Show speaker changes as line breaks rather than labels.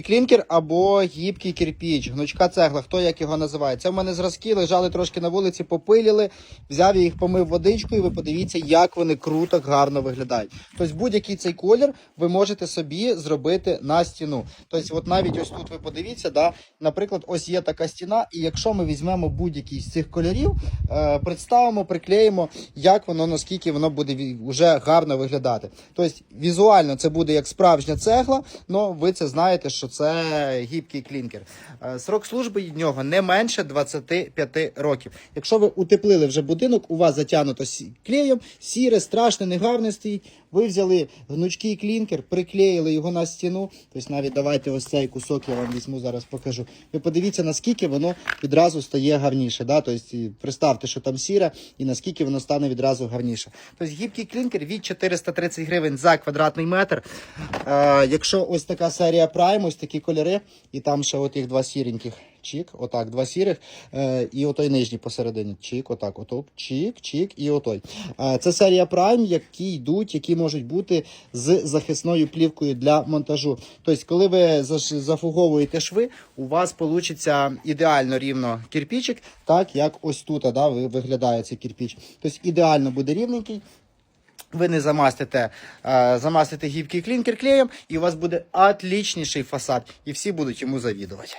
Клінкер або гібкий кирпіч, гнучка цегла, хто як його називає. Це в мене зразки лежали трошки на вулиці, попиліли, взяв я їх, помив водичкою, і ви подивіться, як вони круто, гарно виглядають. Тобто будь-який цей колір ви можете собі зробити на стіну. Тобто, от навіть ось тут ви подивіться, да, наприклад, ось є така стіна, і якщо ми візьмемо будь-який з цих кольорів, е, представимо, приклеїмо, як воно, наскільки воно буде вже гарно виглядати. Тобто, візуально це буде як справжня цегла, але ви це знаєте, що це гібкий клінкер. Е, Срок служби від нього не менше 25 років. Якщо ви утеплили вже будинок, у вас затягнуто клеєм, сіре, страшне, негарне стоїть. Ви взяли гнучкий клінкер, приклеїли його на стіну. Тобто навіть давайте ось цей кусок я вам візьму, зараз покажу. Ви подивіться, наскільки воно відразу стає гарніше. Да? Тобто, представте, що там сіре, і наскільки воно стане відразу гарніше. Тобто гібкий клінкер від 430 гривень за квадратний метр. Е, якщо ось така серія Prime, ось такі кольори, і там ще от їх два сіреньких. Чік, отак, два сірих, е, і отой нижній посередині. Чік, отак, отак, чік, чік і отой. Е, це серія Prime, які йдуть, які можуть бути з захисною плівкою для монтажу. Тобто, коли ви зафуговуєте шви, у вас вийде ідеально рівно кирпичик, так як ось тут да, виглядає цей кирпич. Тобто ідеально буде рівненький. Ви не замастите, е, замастите гібкий клінкер клеєм, і у вас буде отлічніший фасад, і всі будуть йому завідувати.